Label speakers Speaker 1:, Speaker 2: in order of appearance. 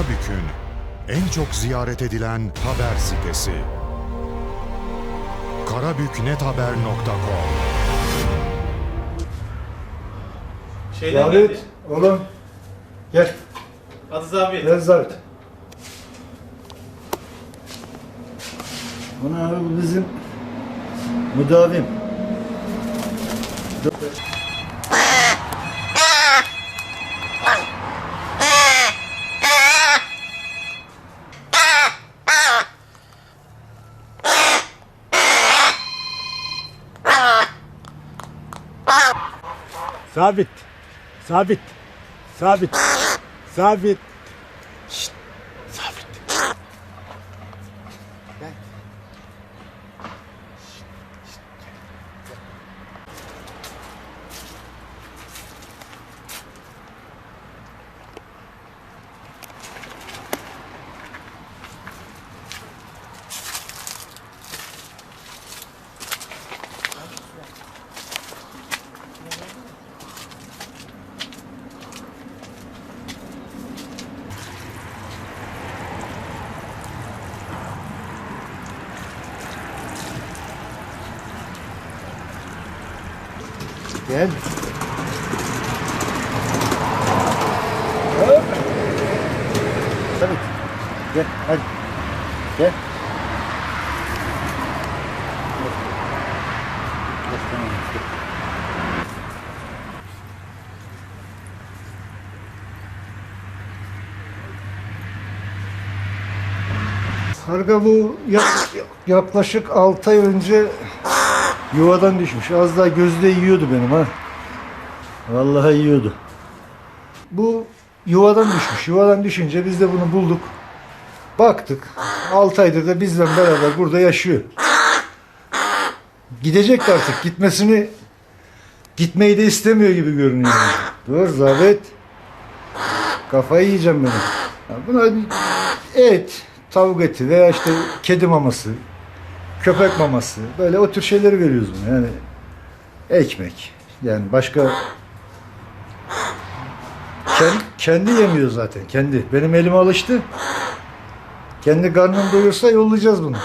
Speaker 1: Karabük'ün en çok ziyaret edilen haber sitesi. karabüknethaber.com
Speaker 2: Şeyden
Speaker 3: Davet,
Speaker 2: geldi.
Speaker 3: oğlum. Gel,
Speaker 2: Aziz abi.
Speaker 3: gel. Bunu abi bu bizim müdavim.
Speaker 4: Sabit. Sabit. Sabit. Sabit. Şşt. Gel.
Speaker 3: Hop. Davet. Gel, hadi. Gel. Karga bu yak- yaklaşık 6 ay önce yuvadan düşmüş. Az daha gözde yiyordu benim ha. Vallahi yiyordu. Bu yuvadan düşmüş. Yuvadan düşünce biz de bunu bulduk. Baktık. 6 aydır da bizle beraber burada yaşıyor. Gidecek artık. Gitmesini gitmeyi de istemiyor gibi görünüyor. Dur Zabet. Kafayı yiyeceğim benim. Buna et, tavuk eti veya işte kedi maması, köpek maması böyle o tür şeyleri veriyoruz buna. Yani ekmek. Yani başka kendi, kendi yemiyor zaten. Kendi. Benim elime alıştı. Kendi karnını doyursa yollayacağız bunu.